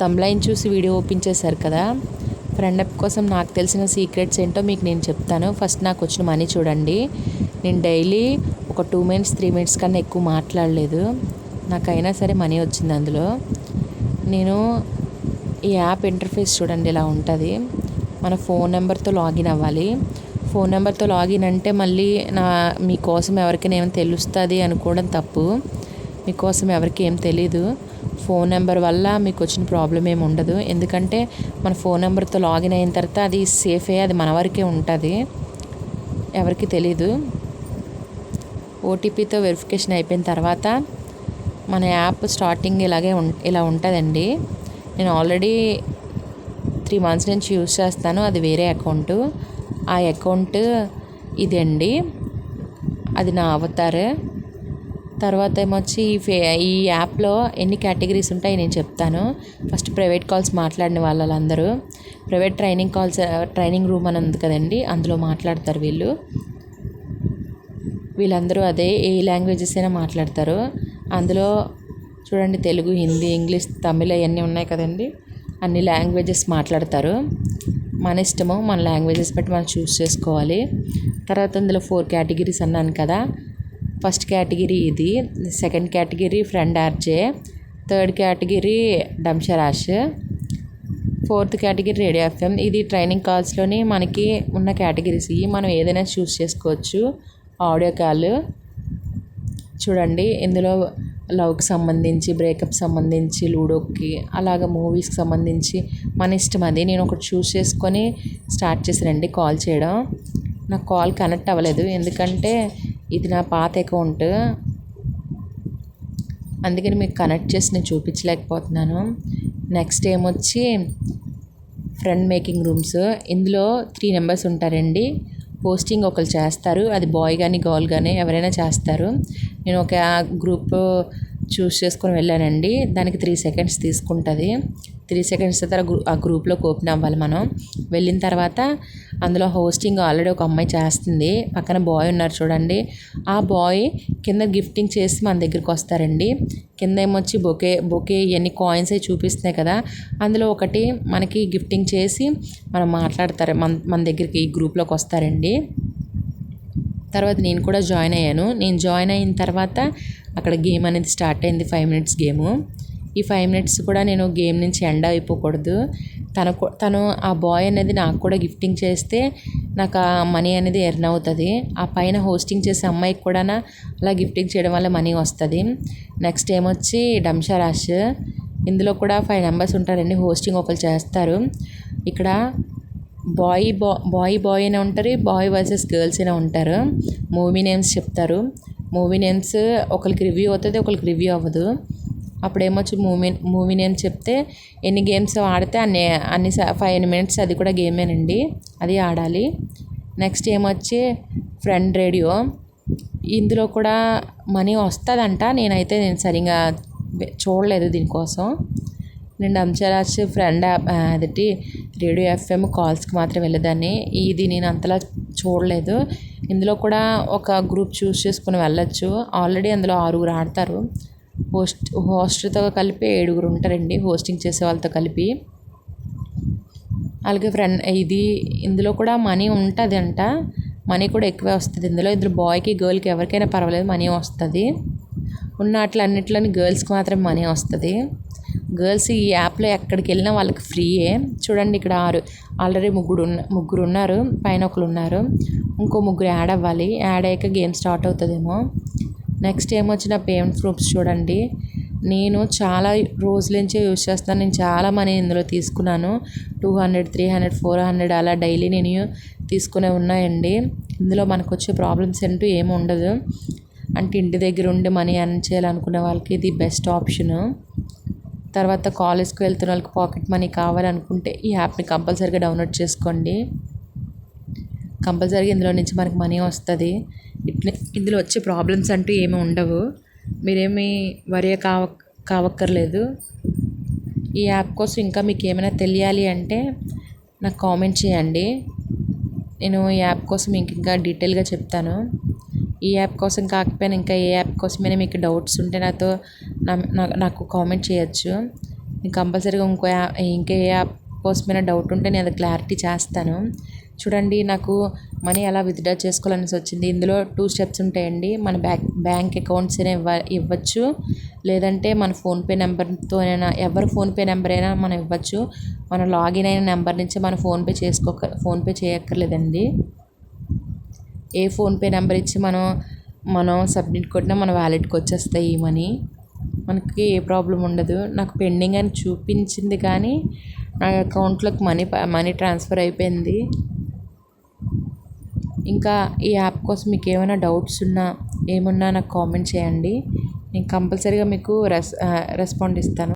తమ్లైన్ చూసి video open చేశారు కదా. ఫ్రెండ్ అప్ కోసం నాకు తెలిసిన సీక్రెట్స్ ఏంటో మీకు నేను చెప్తాను. ఫస్ట్ నాకు వచ్చిన మనీ చూడండి. నేను డైలీ ఒక టూ మినిట్స్ త్రీ మినిట్స్ కన్నా ఎక్కువ మాట్లాడలేదు. నాకైనా సరే మనీ వచ్చింది అందులో. నేను ఈ యాప్ ఇంటర్ఫేస్ చూడండి ఇలా ఉంటుంది. మన ఫోన్ నెంబర్తో లాగిన్ అవ్వాలి. ఫోన్ నెంబర్తో లాగిన్ అంటే మళ్ళీ నా మీకోసం ఎవరికైనా ఏమైనా తెలుస్తుంది అనుకోవడం తప్పు. మీకోసం ఎవరికి ఏం తెలీదు. ఫోన్ నెంబర్ వల్ల మీకు వచ్చిన ప్రాబ్లం ఏమి ఉండదు. ఎందుకంటే మన ఫోన్ నెంబర్తో లాగిన్ అయిన తర్వాత అది సేఫే అది మన వరకే ఉంటుంది. ఎవరికి తెలీదు. ఓటీపీతో వెరిఫికేషన్ అయిపోయిన తర్వాత మన యాప్ స్టార్టింగ్ ఇలాగే ఉం ఇలా ఉంటుందండి. నేను ఆల్రెడీ త్రీ మంత్స్ నుంచి యూస్ చేస్తాను అది వేరే అకౌంట్. ఆ అకౌంట్ ఇదండి. అది నా అవతారు. తర్వాత ఏమొచ్చి ఈ ఫే ఈ యాప్లో ఎన్ని కేటగిరీస్ ఉంటాయి నేను చెప్తాను. ఫస్ట్ ప్రైవేట్ కాల్స్ మాట్లాడిన వాళ్ళందరూ private training calls training room అని ఉంది కదండి అందులో మాట్లాడతారు వీళ్ళు. వీళ్ళందరూ అదే ఏ లాంగ్వేజెస్ అయినా మాట్లాడతారు. అందులో చూడండి తెలుగు హిందీ ఇంగ్లీష్ తమిళ అవన్నీ ఉన్నాయి కదండి అన్ని లాంగ్వేజెస్ మాట్లాడతారు. మన ఇష్టము మన లాంగ్వేజెస్ బట్టి మనం చూస్ చేసుకోవాలి. తర్వాత ఇందులో ఫోర్ కేటగిరీస్ అన్నాను కదా ఫస్ట్ కేటగిరీ ఇది second category friend RJ third category dumb charades fourth category radio FM. ఇది ట్రైనింగ్ కాల్స్లోని మనకి ఉన్న కేటగిరీస్. ఇవి మనం ఏదైనా చూస్ చేసుకోవచ్చు. Audio call. చూడండి ఇందులో లవ్కి సంబంధించి బ్రేకప్ సంబంధించి లూడోకి అలాగ మూవీస్కి సంబంధించి మన ఇష్టం అది. నేను ఒకటి చూస్ చేసుకొని స్టార్ట్ చేశానండి కాల్ చేయడం. నాకు కాల్ కనెక్ట్ అవ్వలేదు. ఎందుకంటే ఇది నా పాత అకౌంట్. అందుకని మీకు కనెక్ట్ చేసి నేను చూపించలేకపోతున్నాను. నెక్స్ట్ ఏమొచ్చి ఫ్రెండ్ మేకింగ్ రూమ్స్. ఇందులో త్రీ నెంబర్స్ ఉంటారండి. పోస్టింగ్ ఒకరు చేస్తారు. అది బాయ్ కానీ గర్ల్ కానీ ఎవరైనా చేస్తారు. నేను ఒక గ్రూప్ చూస్ చేసుకొని వెళ్ళానండి. దానికి త్రీ సెకండ్స్ తీసుకుంటుంది. త్రీ సెకండ్స్ తర్వాత గ్రూ ఆ గ్రూప్లోకి ఓపెన్ అవ్వాలి మనం. వెళ్ళిన తర్వాత అందులో హోస్టింగ్ ఆల్రెడీ ఒక అమ్మాయి చేస్తుంది. పక్కన బాయ్ ఉన్నారు చూడండి. ఆ బాయ్ కింద గిఫ్టింగ్ చేసి మన దగ్గరికి వస్తారండి. కింద ఏమొచ్చి బొకే బొకే ఇవన్నీ కాయిన్స్ అవి చూపిస్తున్నాయి కదా. అందులో ఒకటి మనకి గిఫ్టింగ్ చేసి మనం మాట్లాడతారు మన మన దగ్గరికి ఈ గ్రూప్లోకి వస్తారండి. తర్వాత నేను కూడా జాయిన్ అయ్యాను. నేను జాయిన్ అయిన తర్వాత అక్కడ గేమ్ అనేది స్టార్ట్ అయింది ఫైవ్ మినిట్స్ గేము. ఈ ఫైవ్ మినిట్స్ కూడా నేను గేమ్ నుంచి ఎండ్ అయిపోకూడదు. తన తను ఆ బాయ్ అనేది నాకు కూడా గిఫ్టింగ్ చేస్తే నాకు ఆ మనీ అనేది ఎర్న్ అవుతుంది. ఆ పైన హోస్టింగ్ చేసే అమ్మాయికి కూడా అలా గిఫ్టింగ్ చేయడం వల్ల మనీ వస్తుంది. నెక్స్ట్ ఏమొచ్చి డంషరాష్ ఇందులో కూడా ఫైవ్ నెంబర్స్ ఉంటారండి హోస్టింగ్ ఒకరు చేస్తారు. ఇక్కడ బాయ్ బా బాయ్ బాయ్ అయినా ఉంటారు బాయ్ వర్సెస్ గర్ల్స్ అయినా ఉంటారు. మూవీ నేమ్స్ చెప్తారు. మూవీ నేమ్స్ ఒకరికి రివ్యూ అవుతుంది ఒకరికి రివ్యూ అవ్వదు. అప్పుడేమొచ్చి మూవీ మూవీ నేమ్ చెప్తే ఎన్ని గేమ్స్ ఆడితే అన్ని అన్ని ఫైవ్ మినిట్స్ అది కూడా గేమేనండి. అది ఆడాలి. నెక్స్ట్ ఏమొచ్చి ఫ్రెండ్ రేడియో. ఇందులో కూడా మనీ వస్తుందంట. నేనైతే నేను సరిగా చూడలేదు దీనికోసం. నేను డంచరాజ్ ఫ్రెండ్ అదటి రేడియో ఎఫ్ఎం కాల్స్కి మాత్రం వెళ్ళేదాన్ని. ఇది నేను అంతలా చూడలేదు. ఇందులో కూడా ఒక గ్రూప్ చూస్ చేసుకుని వెళ్ళొచ్చు. ఆల్రెడీ అందులో ఆరుగురు ఆడతారు. హోస్ట్ హోస్ట్తో కలిపి ఏడుగురు ఉంటారండి. హోస్టింగ్ చేసే వాళ్ళతో కలిపి. అలాగే ఫ్రెండ్ ఇది ఇందులో కూడా మనీ ఉంటుంది అంట మనీ కూడా ఎక్కువే వస్తుంది. ఇందులో ఇద్దరు బాయ్కి గర్ల్కి ఎవరికైనా పర్వాలేదు మనీ వస్తుంది. ఉన్న అట్లన్నిట్లోని గర్ల్స్కి మాత్రం మనీ వస్తుంది. గర్ల్స్ ఈ యాప్లో ఎక్కడికి వెళ్ళినా వాళ్ళకి ఫ్రీయే. చూడండి ఇక్కడ ఆరు ఆల్రెడీ ముగ్గురు ఉన్న ముగ్గురు ఉన్నారు. పైన ఒకరు ఉన్నారు. ఇంకో ముగ్గురు యాడ్ అవ్వాలి. యాడ్ అయ్యాక గేమ్ స్టార్ట్ అవుతుందేమో. నెక్స్ట్ ఏమొచ్చిన పేమెంట్ ప్రూఫ్స్ చూడండి. నేను చాలా రోజుల నుంచే యూజ్ చేస్తాను. నేను చాలా మనీ ఇందులో తీసుకున్నాను. Two hundred three hundred four hundred అలా డైలీ నేను తీసుకునే ఉన్నాయండి. ఇందులో మనకు వచ్చే ప్రాబ్లమ్స్ అంటూ ఏమి ఉండదు. అంటే ఇంటి దగ్గర ఉండి మనీ ఎర్న్ చేయాలనుకునే వాళ్ళకి ఇది బెస్ట్ ఆప్షను. తర్వాత కాలేజ్కి వెళ్తున్న వాళ్ళకి పాకెట్ మనీ కావాలనుకుంటే ఈ యాప్ని కంపల్సరీగా డౌన్లోడ్ చేసుకోండి. కంపల్సరీగా ఇందులో నుంచి మనకి మనీ వస్తుంది. ఇట్లా ఇందులో వచ్చే ప్రాబ్లమ్స్ అంటూ ఏమి ఉండవు. మీరేమీ వరి కావ కావక్కర్లేదు. ఈ యాప్ కోసం ఇంకా మీకు ఏమైనా తెలియాలి అంటే నాకు కామెంట్ చేయండి. నేను ఈ యాప్ కోసం మీకు ఇంకా డీటెయిల్గా చెప్తాను. ఈ యాప్ కోసం కాకపోయినా ఇంకా ఏ యాప్ కోసమైనా మీకు డౌట్స్ ఉంటే నాతో నాకు కామెంట్ చేయొచ్చు. నేను కంపల్సరీగా ఇంకో యాప్ ఇంకే యాప్ కోసమైనా డౌట్ ఉంటే నేను అది క్లారిటీ చేస్తాను. చూడండి నాకు మనీ ఎలా విత్డ్రా చేసుకోవాలనేసి వచ్చింది. ఇందులో టూ స్టెప్స్ ఉంటాయండి. మన బ్యాంక్ బ్యాంక్ అకౌంట్స్ అయినా ఇవ్వ ఇవ్వచ్చు. లేదంటే మన ఫోన్పే నెంబర్తోనైనా ఎవరు ఎవరి ఫోన్పే నెంబర్ అయినా మనం ఇవ్వచ్చు. మన లాగిన్ అయిన నెంబర్ నుంచి మనం ఫోన్పే చేసుకోక ఫోన్పే చేయక్కర్లేదండి. ఏ ఫోన్పే నెంబర్ ఇచ్చి మనం మనం సబ్మిట్ కొట్టినా మన వ్యాలెట్కి వచ్చేస్తాయి ఈ మనీ. మనకి ఏ ప్రాబ్లం ఉండదు. నాకు పెండింగ్ అని చూపించింది కానీ నా అకౌంట్లోకి మనీ మనీ ట్రాన్స్ఫర్ అయిపోయింది. ఇంకా ఈ యాప్ కోసం మీకు ఏమైనా డౌట్స్ ఉన్నా ఏమున్నా నాకు కామెంట్ చేయండి. నేను కంపల్సరీగా మీకు రెస్ రెస్పాండ్ ఇస్తాను.